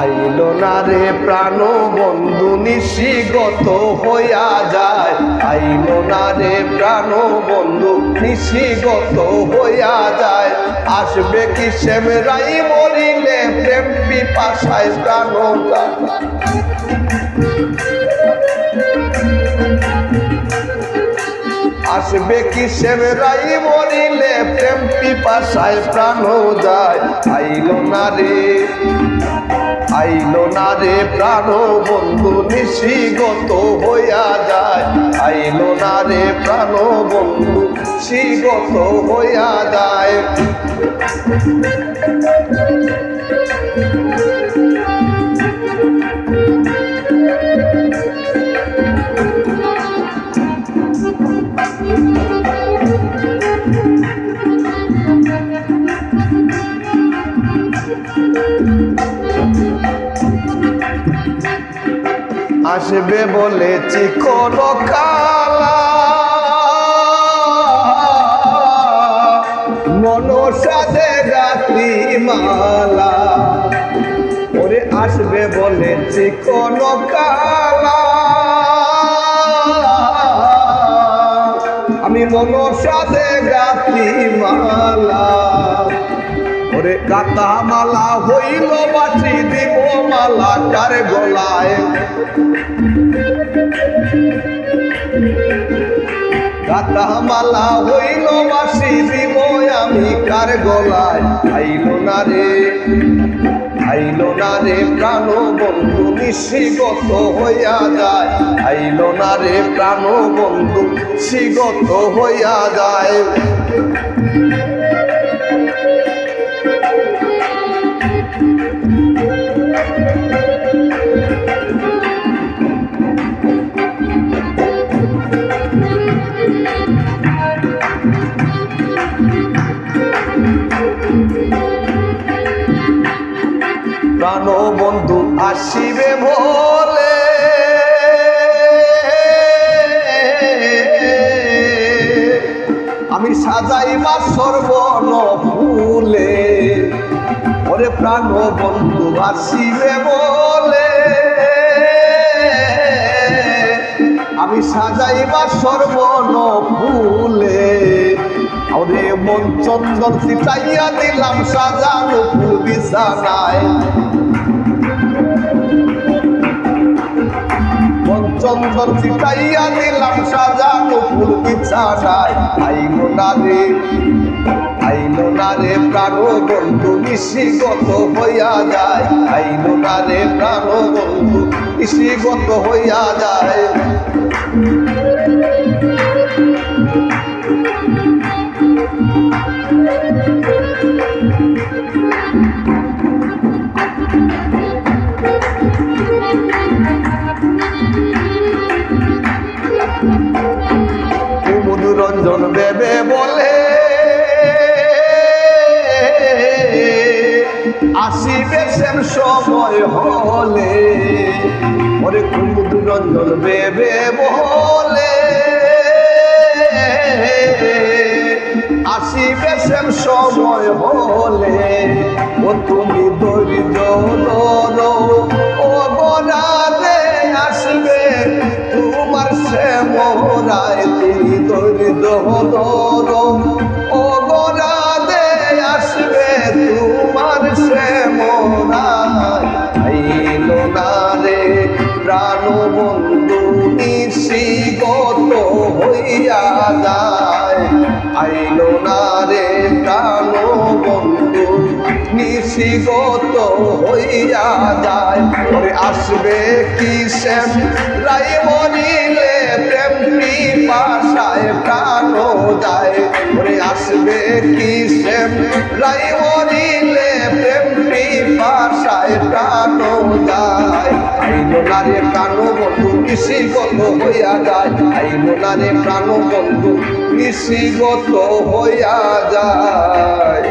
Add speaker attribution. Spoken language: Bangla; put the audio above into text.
Speaker 1: আইলো না রে প্রাণ বন্ধু, নিশিগত হইয়া যায়। আইলো না রে প্রাণ বন্ধু, নিশিগত হইয়া যায়। আসবে কি শ্যাম রাই মরিলে, প্রেম পিপাসায় প্রাণ। আসবে কি সেবেরাই মরিলে, প্রেম পিপাসায় প্রাণ যায়। আইলো না রে আইলো না রে প্রাণ বন্ধু, নিশিগত হইয়া যায়। আইলো না রে প্রাণ বন্ধু শিগত হইয়া যায়। আসবে বলেছি কোন কালা। মনসাদে গাত্রি মালা ওরে আসবে বলেছি কোন কালা। আমি মনসাদে গাত্রি মালা ওরে কাতা মালা হইল বাটি দিব মালা, কার গলায়? কাতা মালা হইল বাসি দিব আমি, কার গলায়? আইল না রে, আইল না রে প্রাণ বন্ধু নিশিগত হইয়া যায়। আইল না রে প্রাণ বন্ধু শিগত হইয়া যায়। প্রাণ বন্ধু আসিবে বলে। আমি সাজাইবা সর্বন ওরে প্রাণ বন্ধু আসিবে বলে। আমি সাজাইবার সর্বন ফুলে। ওরে মন চন্দন চিতাইয়া দিলাম সাজানো ফুল বিছানায়। চন্দন চিতাইয়া দিলাম সাজা, কপুর বিছানায় আইন না রে, আইলো না প্রাণ বন্ধু নিশিগত হইয়া যায়। আইন না রে প্রাণ বন্ধু নিশিগত হইয়া যায়। কুমুদ রঞ্জন বেবে বলে? আসিবে সেম সময় হলে, ওরে কুমুদ রঞ্জন বেবে বলে? আসিবে সেম সময় হলে, ও তুমি ধৈর্য ধৈর্য ধরো ও গনারে আসবে তোমার শ্যামরায় আইলো না রে প্রাণ বন্ধু নিশিগত হইয়া যায়। আইলো না রে প্রাণ বন্ধু নিশিগত হইয়া যায়। আসবে কি শ্যাম? রাই মরিলে প্রেম পাশায় প্রাণ দায়। ওরে আসবে কি শ্যাম রাই মরিলে প্রেম পাশায় প্রাণ দায়। আইলো না প্রাণ বন্ধু কৃষিগত হইয়া যায়? আইলো না রে প্রাণ বন্ধু নিশিগত হইয়া যায়?